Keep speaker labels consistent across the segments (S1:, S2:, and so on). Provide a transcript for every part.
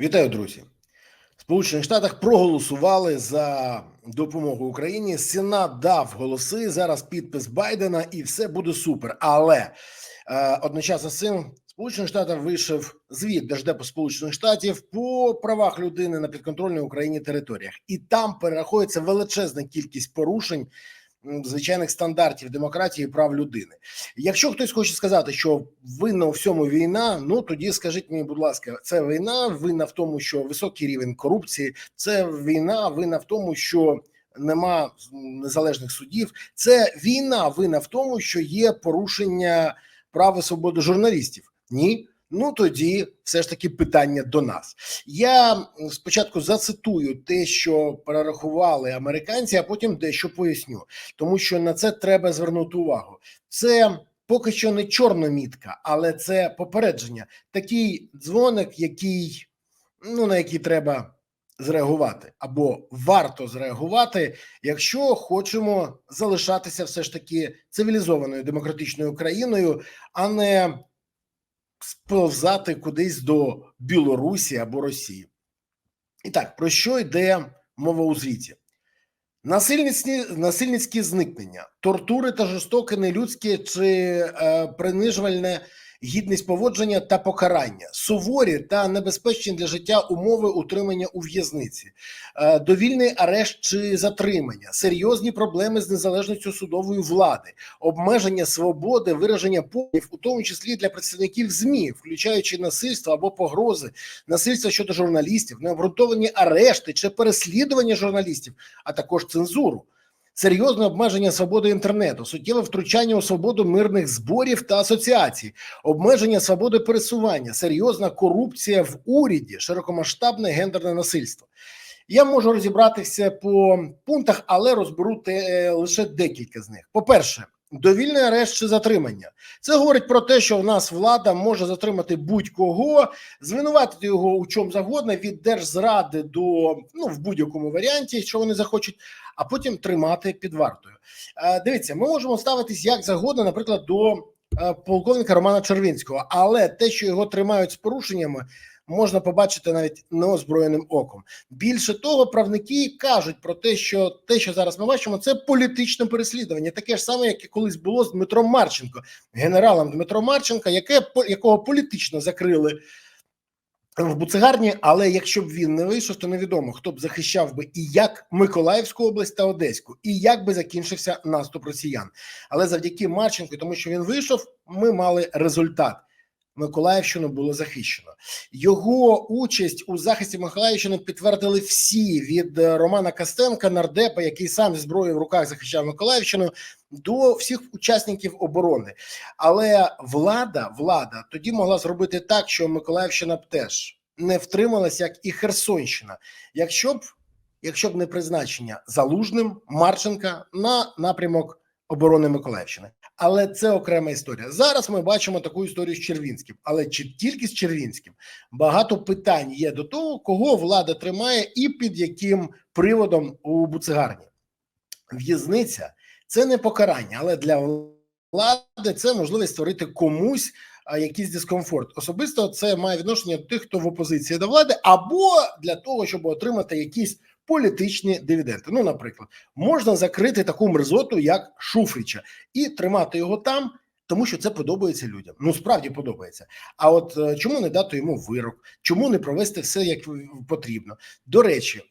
S1: Вітаю, друзі. В Сполучених Штатах проголосували за допомогу Україні. Сенат дав голоси. Зараз підпис Байдена, і все буде супер. Але е, одночасно з цим Сполучених Штатах вийшов звіт Держдепу Сполучених Штатів по правах людини на підконтрольній Україні територіях, і там перераховується величезна кількість порушень звичайних стандартів демократії і прав людини. Якщо хтось хоче сказати, що винна у всьому війна, ну тоді скажіть мені, будь ласка, це війна винна в тому, що високий рівень корупції, це війна винна в тому, що нема незалежних судів. Це війна винна в тому, що є порушення прав і свободи журналістів. Ні. Ну тоді все ж таки питання до нас. Я спочатку зацитую те, що перерахували американці, а потім дещо поясню, тому що на це треба звернути увагу. Це поки що не чорна мітка, але це попередження. Такий дзвоник, який ну на який треба зреагувати, або варто зреагувати, якщо хочемо залишатися все ж таки цивілізованою демократичною країною, а не сповзати кудись до Білорусі або Росії. І так, про що йде мова у звіті? Насильницькі, насильницькі зникнення, тортури та жорстоке нелюдське чи е, принижувальне гідність поводження та покарання, суворі та небезпечні для життя умови утримання у в'язниці, е, довільний арешт чи затримання, серйозні проблеми з незалежністю судової влади, обмеження свободи, вираження поглядів, у тому числі для представників ЗМІ, включаючи насильство або погрози, насильство щодо журналістів, необґрунтовані арешти чи переслідування журналістів, а також цензуру. Серйозне обмеження свободи інтернету, суттєве втручання у свободу мирних зборів та асоціацій, обмеження свободи пересування, серйозна корупція в уряді, широкомасштабне гендерне насильство. Я можу розібратися по пунктах, але розберу те, лише декілька з них. По-перше, довільний арешт чи затримання. Це говорить про те, що в нас влада може затримати будь-кого, звинуватити його у чому завгодно від держзради до ну в будь-якому варіанті, що вони захочуть, а потім тримати під вартою. Е, Дивіться, ми можемо ставитись як завгодно, наприклад, до е, полковника Романа Червінського, але те, що його тримають з порушеннями. Можна побачити навіть неозброєним оком. Більше того, правники кажуть про те, що те, що зараз ми бачимо, це політичне переслідування, таке ж саме, як і колись було з Дмитром Марченко, генералом Дмитро Марченко, яке якого політично закрили в буцегарні. Але якщо б він не вийшов, то невідомо хто б захищав би і як Миколаївську область та Одеську, і як би закінчився наступ росіян. Але завдяки Марченку, тому що він вийшов, ми мали результат. Миколаївщину було захищено. Його участь у захисті Миколаївщини підтвердили всі від Романа Костенка, нардепа, який сам зі зброєю в руках захищав Миколаївщину, до всіх учасників оборони. Але влада, влада тоді могла зробити так, що Миколаївщина б теж не втрималась, як і Херсонщина, якщо б якщо б не призначення залужним Марченка на напрямок оборони Миколаївщини. Але це окрема історія. Зараз ми бачимо таку історію з Червінським, але чи тільки з Червінським багато питань є до того, кого влада тримає і під яким приводом у буцегарні. В'язниця це не покарання, але для влади це можливість створити комусь якийсь дискомфорт. Особисто це має відношення до тих, хто в опозиції до влади, або для того, щоб отримати якісь політичні дивіденди. Ну, наприклад, можна закрити таку мерзоту, як Шуфрича, і тримати його там, тому що це подобається людям. Ну справді подобається. А от е, чому не дати йому вирок? Чому не провести все як потрібно? До речі,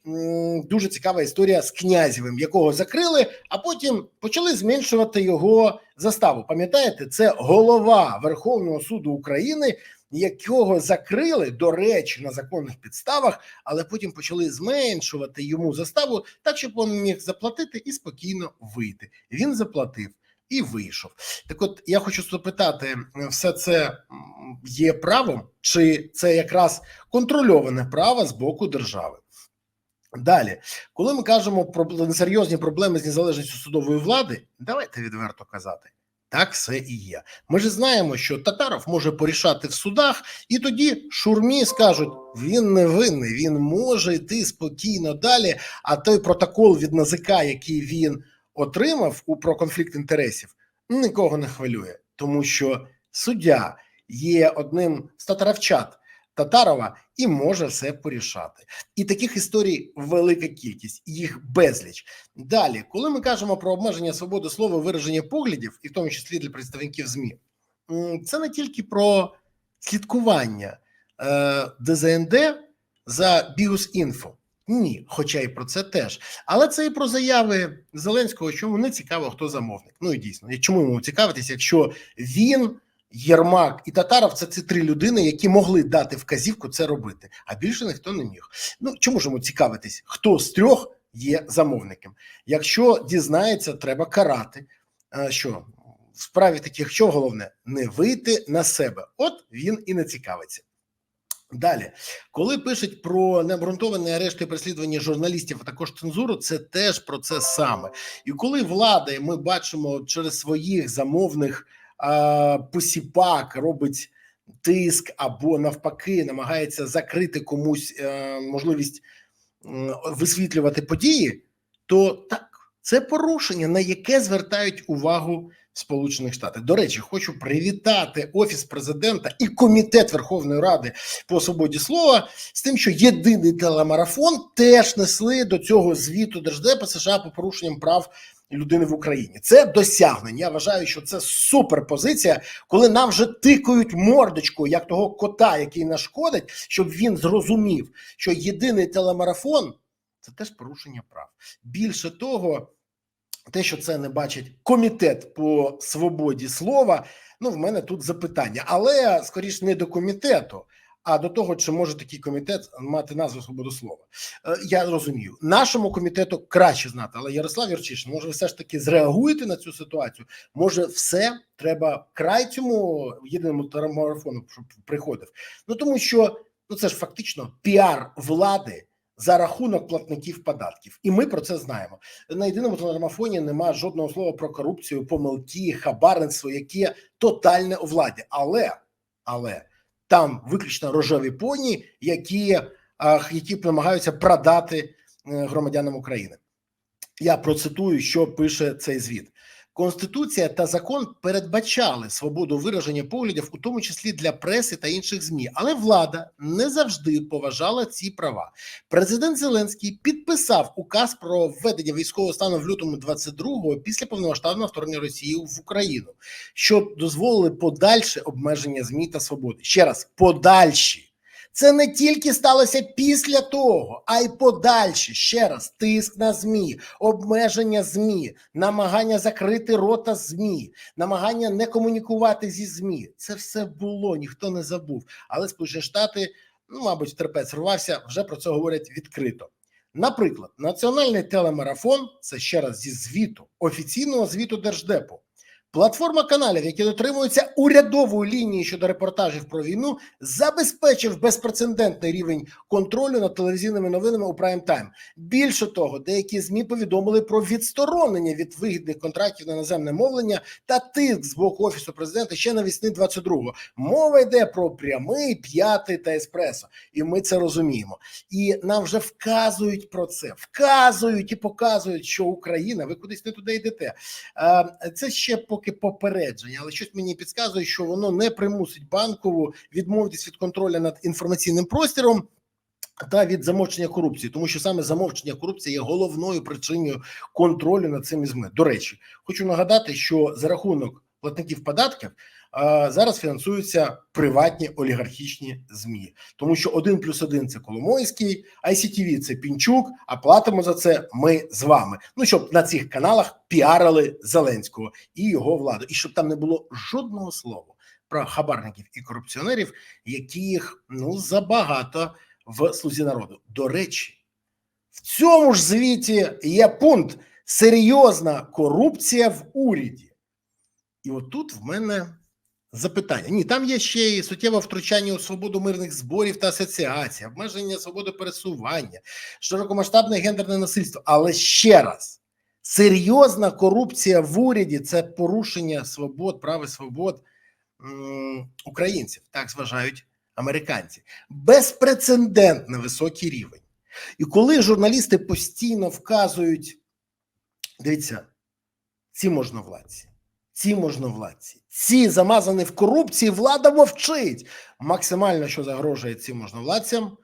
S1: дуже цікава історія з князєвим, якого закрили, а потім почали зменшувати його заставу. Пам'ятаєте, це голова Верховного суду України якого закрили, до речі, на законних підставах, але потім почали зменшувати йому заставу так, щоб він міг заплатити і спокійно вийти. Він заплатив і вийшов. Так, от я хочу запитати, все це є правом, чи це якраз контрольоване право з боку держави? Далі, коли ми кажемо про серйозні проблеми з незалежністю судової влади, давайте відверто казати. Так все і є. Ми ж знаємо, що Татаров може порішати в судах, і тоді шурмі скажуть: він не винний, він може йти спокійно далі. А той протокол від НАЗК, який він отримав у про конфлікт інтересів, нікого не хвилює, тому що суддя є одним з татаровчат Татарова і може все порішати. І таких історій велика кількість, їх безліч. Далі, коли ми кажемо про обмеження свободи слова, вираження поглядів, і в тому числі для представників ЗМІ, це не тільки про слідкування е, ДЗНД за Бігус.Інфо. Ні, хоча і про це теж. Але це і про заяви Зеленського, чому не цікаво, хто замовник. Ну і дійсно, і чому йому цікавитись, якщо він, Єрмак і Татаров це ці три людини, які могли дати вказівку це робити, а більше ніхто не міг. Ну чому йому цікавитись, хто з трьох є замовником? Якщо дізнається, треба карати. Що в справі таких, що головне, не вийти на себе. От він і не цікавиться. Далі, коли пишуть про необґрунтовані арешти і переслідування журналістів, а також цензуру, це теж про це саме. І коли влада, і ми бачимо через своїх замовних посіпак робить тиск або навпаки намагається закрити комусь е, можливість висвітлювати події, то так, це порушення, на яке звертають увагу Сполучених Штатів. До речі, хочу привітати офіс президента і комітет Верховної Ради по свободі слова з тим, що єдиний телемарафон теж несли до цього звіту Держдепа США по порушенням прав людини в Україні. Це досягнення. Я вважаю, що це суперпозиція, коли нам вже тикають мордочку, як того кота, який нашкодить, щоб він зрозумів, що єдиний телемарафон це теж порушення прав. Більше того те, що це не бачить комітет по свободі слова. Ну, в мене тут запитання, але скоріш не до комітету, а до того, чи може такий комітет мати назву свободу слова. Е, Я розумію, нашому комітету краще знати, але Ярослав Юрчишин, може, ви все ж таки зреагуєте на цю ситуацію? Може, все треба край цьому єдиному телемарафону, щоб приходив. Ну тому що ну це ж фактично піар влади за рахунок платників податків, і ми про це знаємо. На єдиному телемарафоні немає жодного слова про корупцію, помилки, хабарництво, яке тотальне у владі. Але але там виключно рожеві поні, які, які намагаються продати е, громадянам України. Я процитую, що пише цей звіт. Конституція та закон передбачали свободу вираження поглядів, у тому числі для преси та інших змі, але влада не завжди поважала ці права. Президент Зеленський підписав указ про введення військового стану в лютому 22-го після повномасштабного вторгнення Росії в Україну, що дозволили подальше обмеження змі та свободи. Ще раз подальші. Це не тільки сталося після того, а й подальше ще раз тиск на змі, обмеження змі, намагання закрити рота змі, намагання не комунікувати зі змі. Це все було, ніхто не забув. Але Сполучені Штати, ну мабуть, терпець рвався, вже про це говорять відкрито. Наприклад, національний телемарафон це ще раз зі звіту офіційного звіту держдепу. Платформа каналів, які дотримуються урядової лінії щодо репортажів про війну, забезпечив безпрецедентний рівень контролю над телевізійними новинами у прайм тайм. Більше того, деякі змі повідомили про відсторонення від вигідних контрактів на наземне мовлення та тиск з боку офісу президента ще навесни 22-го. Мова йде про прямий, п'ятий та еспресо, і ми це розуміємо. І нам вже вказують про це, вказують і показують, що Україна, ви кудись не туди йдете. Е, Це ще поки попередження, але щось мені підказує, що воно не примусить банкову відмовитись від контролю над інформаційним простіром. Та від замовчення корупції, тому що саме замовчення корупції є головною причиною контролю над цими зми. До речі, хочу нагадати, що за рахунок платників податків зараз фінансуються приватні олігархічні змі, тому що один плюс один це Коломойський, ICTV – це Пінчук. А платимо за це ми з вами. Ну щоб на цих каналах піарили Зеленського і його владу, і щоб там не було жодного слова про хабарників і корупціонерів, яких ну забагато в слузі народу. До речі, в цьому ж звіті є пункт серйозна корупція в уряді. І отут в мене запитання. Ні, там є ще і суттєве втручання у свободу мирних зборів та асоціацій, обмеження свободи пересування, широкомасштабне гендерне насильство. Але ще раз, серйозна корупція в уряді це порушення свобод, прав і свобод українців. Так зважають американці. Безпрецедентно високий рівень. І коли журналісти постійно вказують, дивіться, ці можновладці, ці можновладці, Ці замазані в корупції, влада мовчить. Максимально, що загрожує цим можновладцям,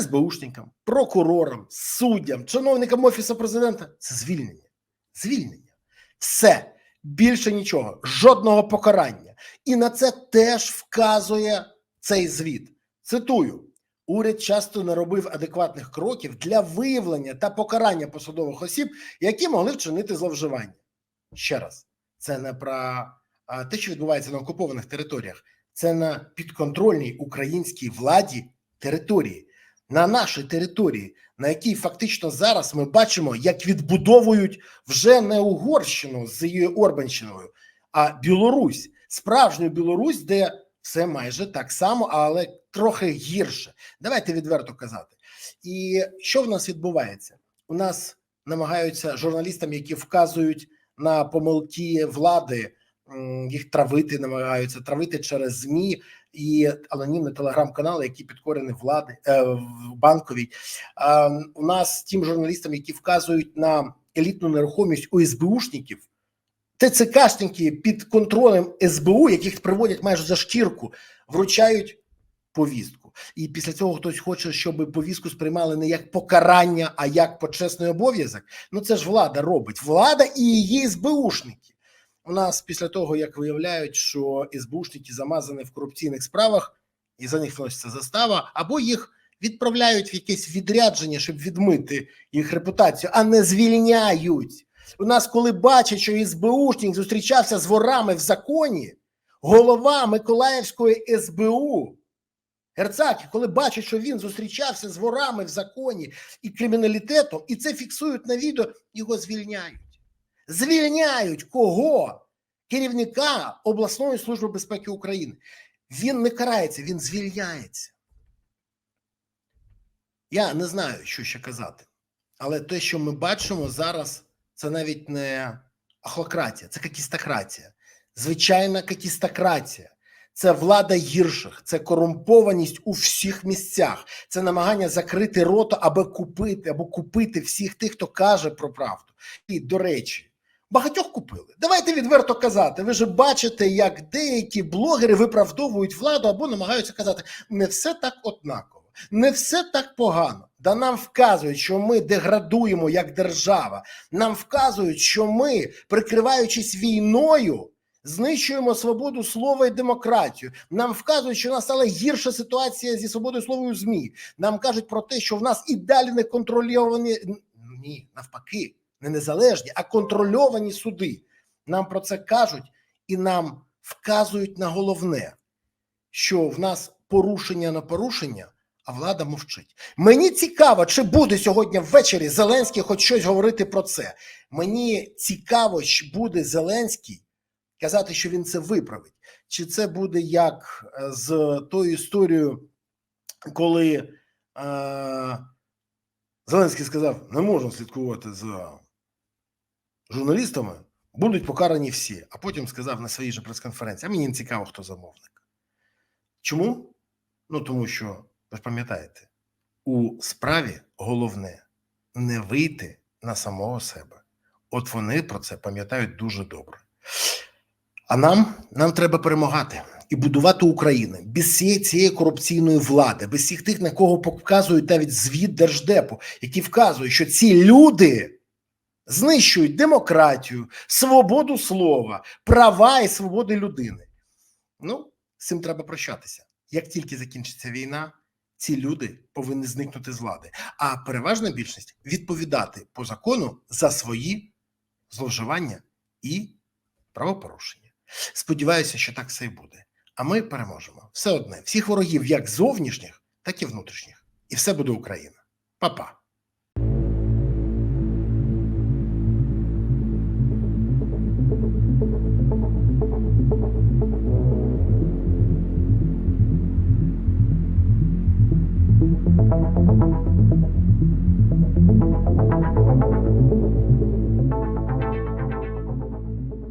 S1: СБУшникам, прокурорам, суддям, чиновникам Офісу президента це звільнення. Звільнення. Все. Більше нічого, жодного покарання. І на це теж вказує цей звіт. Цитую: уряд часто не робив адекватних кроків для виявлення та покарання посадових осіб, які могли вчинити зловживання. Ще раз, це не про а, те, що відбувається на окупованих територіях, це на підконтрольній українській владі території, на нашій території, на якій фактично зараз ми бачимо, як відбудовують вже не Угорщину з її Орбанщиною, а Білорусь, справжню Білорусь, де все майже так само, але трохи гірше. Давайте відверто казати. І що в нас відбувається? У нас намагаються журналістам, які вказують на помилки влади, їх травити, намагаються травити через змі і анонімні телеграм-канали, які підкорені влади е, банковій. У нас тим журналістам, які вказують на елітну нерухомість у СБУшників, ТЦКшники під контролем СБУ, яких приводять майже за шкірку, вручають повістку. І після цього хтось хоче, щоб повістку сприймали не як покарання, а як почесний обов'язок. Ну це ж влада робить. Влада і її СБУшники. У нас після того, як виявляють, що СБУшники замазані в корупційних справах, і за них вноситься застава, або їх відправляють в якесь відрядження, щоб відмити їх репутацію, а не звільняють. У нас, коли бачать, що СБУшник зустрічався з ворами в законі, голова Миколаївської СБУ. Герцаки, коли бачать, що він зустрічався з ворами в законі і криміналітетом, і це фіксують на відео, його звільняють. Звільняють кого? Керівника обласної служби безпеки України. Він не карається, він звільняється. Я не знаю, що ще казати. Але те, що ми бачимо зараз, це навіть не ахлократія, це какістократія. Звичайна какістократія. Це влада гірших, це корумпованість у всіх місцях, це намагання закрити рота, аби купити або купити всіх тих, хто каже про правду. І до речі, багатьох купили. Давайте відверто казати. Ви ж бачите, як деякі блогери виправдовують владу або намагаються казати, не все так однаково, не все так погано. Да нам вказують, що ми деградуємо як держава. Нам вказують, що ми, прикриваючись війною знищуємо свободу слова і демократію. Нам вказують, що настала гірша ситуація зі свободою слова у змі. Нам кажуть про те, що в нас і далі не контрольовані ні, навпаки, не незалежні, а контрольовані суди. Нам про це кажуть і нам вказують на головне, що в нас порушення на порушення. А влада мовчить. Мені цікаво, чи буде сьогодні ввечері Зеленський хоч щось говорити про це. Мені цікаво, чи буде Зеленський казати, що він це виправить, чи це буде як е, з тою історією, коли е, Зеленський сказав: не можна слідкувати за журналістами, будуть покарані всі. А потім сказав на своїй же прес-конференції: а мені не цікаво, хто замовник. Чому? Ну тому що ви ж пам'ятаєте, у справі головне не вийти на самого себе. От вони про це пам'ятають дуже добре. А нам нам треба перемагати і будувати Україну без всієї цієї корупційної влади, без всіх тих, на кого показують навіть звіт держдепу, які вказують, що ці люди знищують демократію, свободу слова, права і свободи людини. Ну, з цим треба прощатися. Як тільки закінчиться війна, ці люди повинні зникнути з влади. А переважна більшість відповідати по закону за свої зловживання і правопорушення. Сподіваюся, що так все і буде. А ми переможемо все одне, всіх ворогів, як зовнішніх, так і внутрішніх. І все буде Україна. Па-па.